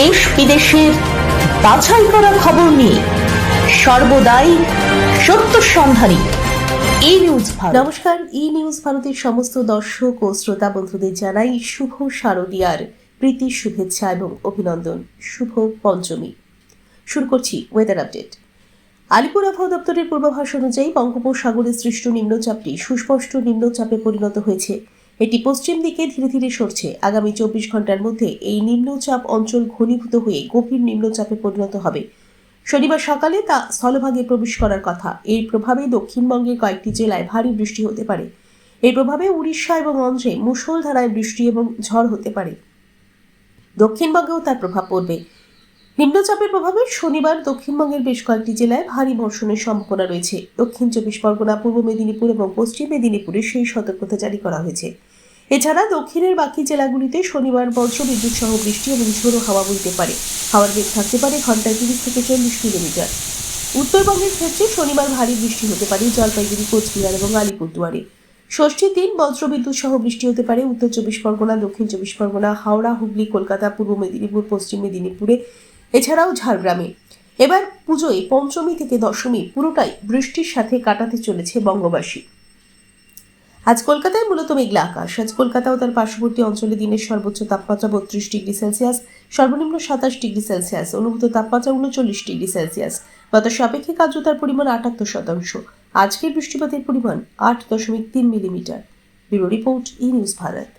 দেশ বিদেশের বাছাই করা খবর নিয়ে সর্বদাই সত্য সন্ধানী। এই নিউজ নমস্কার ই নিউজ ভারতের সমস্ত দর্শক ও শ্রোতা বন্ধুদের জানাই শুভ শারদীয়ার প্রীতি, শুভেচ্ছা এবং অভিনন্দন। শুভ পঞ্চমী। শুরু করছি ওয়েদার আপডেট আলিপুর আবহাওয়া দপ্তরের পূর্বাভাস অনুযায়ী বঙ্গোপসাগরে সৃষ্ট নিম্নচাপটি সুস্পষ্ট নিম্নচাপে পরিণত হয়েছে। এটি পশ্চিম দিকে ধীরে ধীরে সরছে। আগামী চব্বিশ ঘণ্টার মধ্যে এই নিম্নচাপ অঞ্চল ঘনীভূত হয়ে গভীর নিম্নচাপে পরিণত হবে। শনিবার সকালে তা স্থলভাগে প্রবেশ করার কথা। এর প্রভাবে দক্ষিণবঙ্গের কয়েকটি জেলায় ভারী বৃষ্টি হতে পারে। এর প্রভাবে উড়িষ্যা এবং অন্ধ্রে মুষলধারায় বৃষ্টি এবং ঝড় হতে পারে। দক্ষিণবঙ্গেও তার প্রভাব পড়বে। নিম্নচাপের প্রভাবে শনিবার দক্ষিণবঙ্গের বেশ কয়েকটি জেলায় ভারী বর্ষণের সম্ভাবনা রয়েছে। দক্ষিণ চব্বিশ পরগনা, পূর্ব মেদিনীপুর এবং পশ্চিম মেদিনীপুরে সেই সতর্কতা জারি করা হয়েছে। এছাড়া দক্ষিণের বাকি জেলাগুলিতে শনিবার বজ্রবিদ্যুৎ সহ বৃষ্টি এবং ঝোড়ো হাওয়া বইতে পারে। হাওয়ার বেগ থাকতে পারে ঘন্টায় তিরিশ থেকে চল্লিশ কিলোমিটার। উত্তরবঙ্গের ক্ষেত্রে শনিবার ভারী বৃষ্টি হতে পারে জলপাইগুড়ি, কোচবিহার এবং আলিপুরদুয়ারে। ষষ্ঠীর দিন বজ্রবিদ্যুৎ সহ বৃষ্টি হতে পারে উত্তর চব্বিশ পরগনা, দক্ষিণ চব্বিশ পরগনা, হাওড়া, হুগলি, কলকাতা, পূর্ব মেদিনীপুর, পশ্চিম মেদিনীপুরে, এছাড়াও ঝাড়গ্রামে। এবার পুজোয় পঞ্চমী থেকে দশমী পুরোটাই বৃষ্টির সাথে কাটাতে চলেছে বঙ্গবাসী। আজ কলকাতায় মূলত মেঘলা আকাশ। আজ কলকাতা ও তার পার্শ্ববর্তী অঞ্চলে দিনের সর্বোচ্চ তাপমাত্রা বত্রিশ ডিগ্রি সেলসিয়াস, সর্বনিম্ন সাতাশ ডিগ্রি সেলসিয়াস, অনুভূত তাপমাত্রা উনচল্লিশ ডিগ্রি সেলসিয়াস। বাতাস সাপেক্ষিক আর্দ্রতার পরিমাণ আটাত্তর শতাংশ। আজকের বৃষ্টিপাতের পরিমাণ আট দশমিক তিন millimetre. Bureau report E news Bharat.